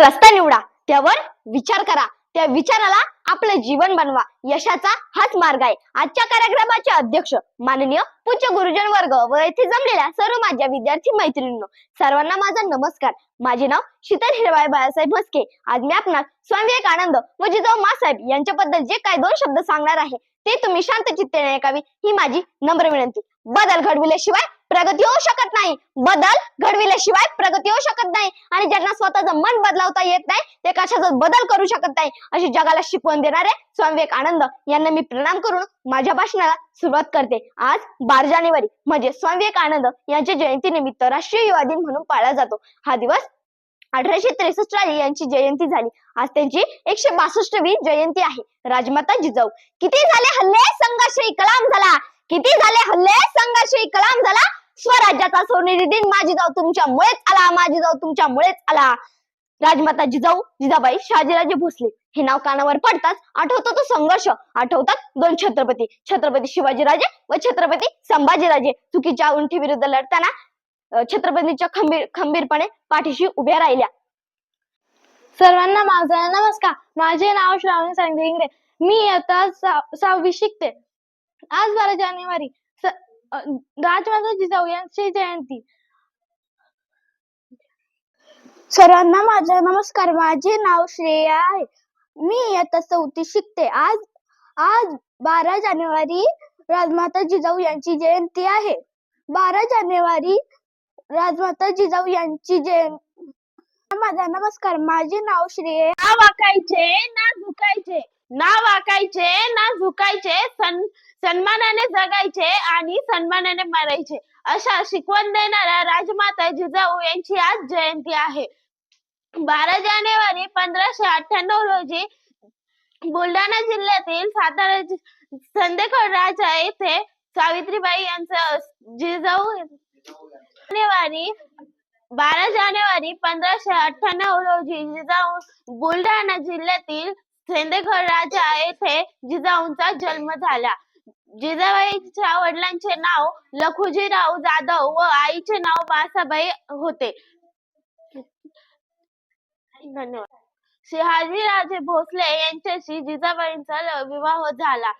रस्ता निवडा त्यावर विचार करा. त्या विचाराला आपलं जीवन बनवा. यशाचा हाच मार्ग आहे. आजच्या कार्यक्रमाचे अध्यक्ष माननीय पूज्य गुरुजन वर्ग व येथे जमलेल्या सर्व माझ्या विद्यार्थी मैत्रिणींनो सर्वांना माझा नमस्कार. माझे नाव शीतल हिरवाय बाळासाहेब म्हस्के. आज मी आपणास स्वामी विवेकानंद व जिजाऊ मासाहेब यांच्याबद्दल जे काही दोन शब्द सांगणार आहे ते तुम्ही शांत चित्तेने ऐकावी ही माझी नम्र विनंती. बदल घडविल्याशिवाय प्रगती होऊ शकत नाही. बदल घडविल्याशिवाय प्रगती होऊ शकत नाही. आणि ज्यांना स्वतःचं मन बदलावता येत नाही ते कशाचा बदल करू शकत नाही? अशी जगाला शिकवण देणारे स्वामी विवेकानंद यांना मी प्रणाम करून माझ्या भाषणाला सुरुवात करते. आज बारा जानेवारी म्हणजे स्वामी विवेकानंद यांच्या जयंतीनिमित्त राष्ट्रीय युवा दिन म्हणून पाळला जातो. हा दिवस अठराशे त्रेसष्ट साली यांची जयंती झाली. आज त्यांची एकशे बासष्टवी जयंती आहे. राजमाता जिजाऊ किती झाले हल्ले? संघर्ष कलाम झाला. किती झाले हल्ले? संघर्षी कलाम झाला. राज्याचा सोनेरी दिन माझी जाऊ तुमच्यामुळेच आला माझी जाऊ तुमच्यामुळेच आला. राजमाता जिजाऊ जिजाबाई शहाजीराजे भोसले हे नाव कानावर पडताच आठवतो तो संघर्ष. आठवतात दोन छत्रपती छत्रपती शिवाजीराजे व छत्रपती संभाजीराजे. चुकीच्या उंठी विरुद्ध लढताना अं, छत्रपतींच्या खंबीर खंबीरपणे पाठीशी उभ्या राहिल्या. सर्वांना माझा नमस्कार. माझे नाव श्रावणी सांगते इंगडे मी आता सहावी शिकते. आज बारा जानेवारी. राजमाता जिजाऊ यांची जयंती. सर्वांना माझा नमस्कार. माझे नाव श्रेया आहे. मी इयत्ता चौथी शिकते. आज आज बारा जानेवारी राजमाता जिजाऊ यांची जयंती आहे. बारा जानेवारी राजमाता जिजाऊ यांची जयंती माझा नमस्कार. माझे नाव श्रेय. ना वाकायचे ना झुकायचे. ना वाकायचे ना झुकायचे सन सन्मानाने जगायचे आणि सन्मानाने मरायचे. अशा शिकवण देणाऱ्या राजमाता जिजाऊ यांची आज जयंती आहे. बारा जानेवारी पंधराशे अठ्ठ्याण्णव रोजी बुलढाणा जिल्ह्यातील सातारा संदेखड राजा येथे सावित्रीबाई यांचं जिजाऊ जानेवारी बारा जानेवारी पंधराशे अठ्ठ्याण्णव रोजी जिजाऊ बुलढाणा जिल्ह्यातील सेंदेगड राजा येथे जिजाऊंचा जन्म झाला. जिजाबाईच्या वडिलांचे नाव लखुजीराव जाधव व आईचे नाव बासाबाई होते. धन्यवाद. शहाजीराजे भोसले यांच्याशी जिजाबाईंचा विवाह झाला.